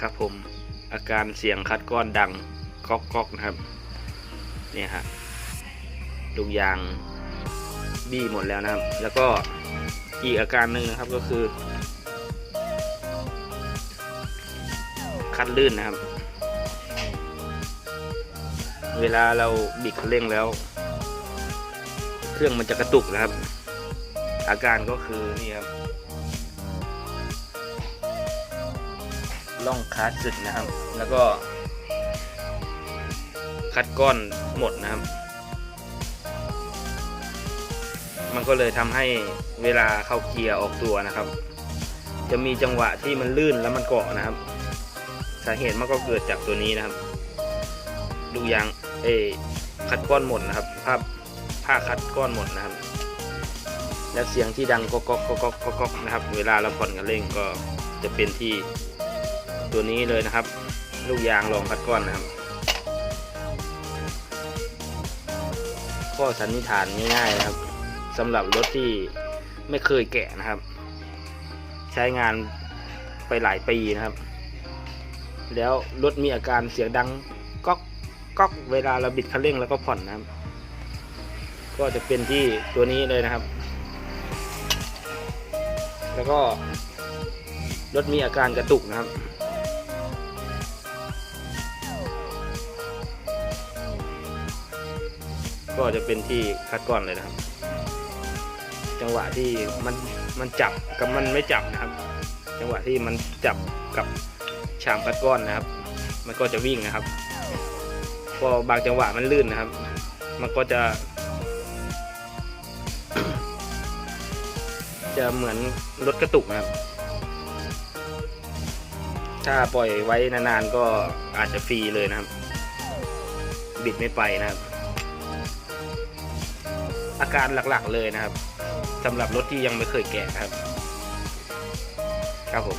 ครับผมอาการเสียงคัดก้อนดังก๊อกก๊อกนะครับเนี่ยฮะลูกยางบี้หมดแล้วนะครับ แล้วก็อีกอาการหนึ่งนะครับก็คือ คัดลื่นนะครับ เวลาเราบิดคันเร่งแล้ว เครื่องมันจะกระตุกนะครับ อาการก็คือนี่ครับ ล่องคลาสสึกนะครับ แล้วก็ คัดก้อนหมดนะครับ มันก็เลยทำให้เวลาเข้าเกียร์ออกตัวนะครับ จะมีจังหวะที่มันลื่นแล้วมันเกาะนะครับ สาเหตุมันก็เกิดจากตัวนี้นะครับ ดูยางเอคัดก้อนหมดนะครับภาพผ้าคัดก้อนหมดนะครับ และเสียงที่ดังก็ก็ก็ก็ก็ก็นะครับ เวลาเราผ่อนกันเร่งก็จะเป็นที่ ตัวนี้เลยนะครับ ลูกยางรองคัดก้อนนะครับ ก็สันนิษฐานง่ายๆนะครับสำหรับรถที่ไม่เคยแกะนะครับ ใช้งานไปหลายปีนะครับ แล้วรถมีอาการเสียงดังก๊อกก๊อกเวลาเราบิดคันเร่งแล้วก็ผ่อนนะครับ ก็จะเป็นที่ตัวนี้เลยนะครับ แล้วก็รถมีอาการกระตุกนะครับ ก็จะเป็นที่คัดก้อนเลยนะครับ จังหวะที่มันมันจับกับมันไม่จับนะครับ จังหวะที่มันจับกับชามคัดก้อนนะครับ มันก็จะวิ่งนะครับพอบางจังหวะมันลื่นนะครับ มันก็จะ จะเหมือนรถกระตุกนะครับ ถ้าปล่อยไว้นานๆก็อาจจะฟรีเลยนะครับ บิดไม่ไปนะครับ อาการหลักๆเลยนะครับสำหรับรถที่ยังไม่เคยแกะครับ ครับผม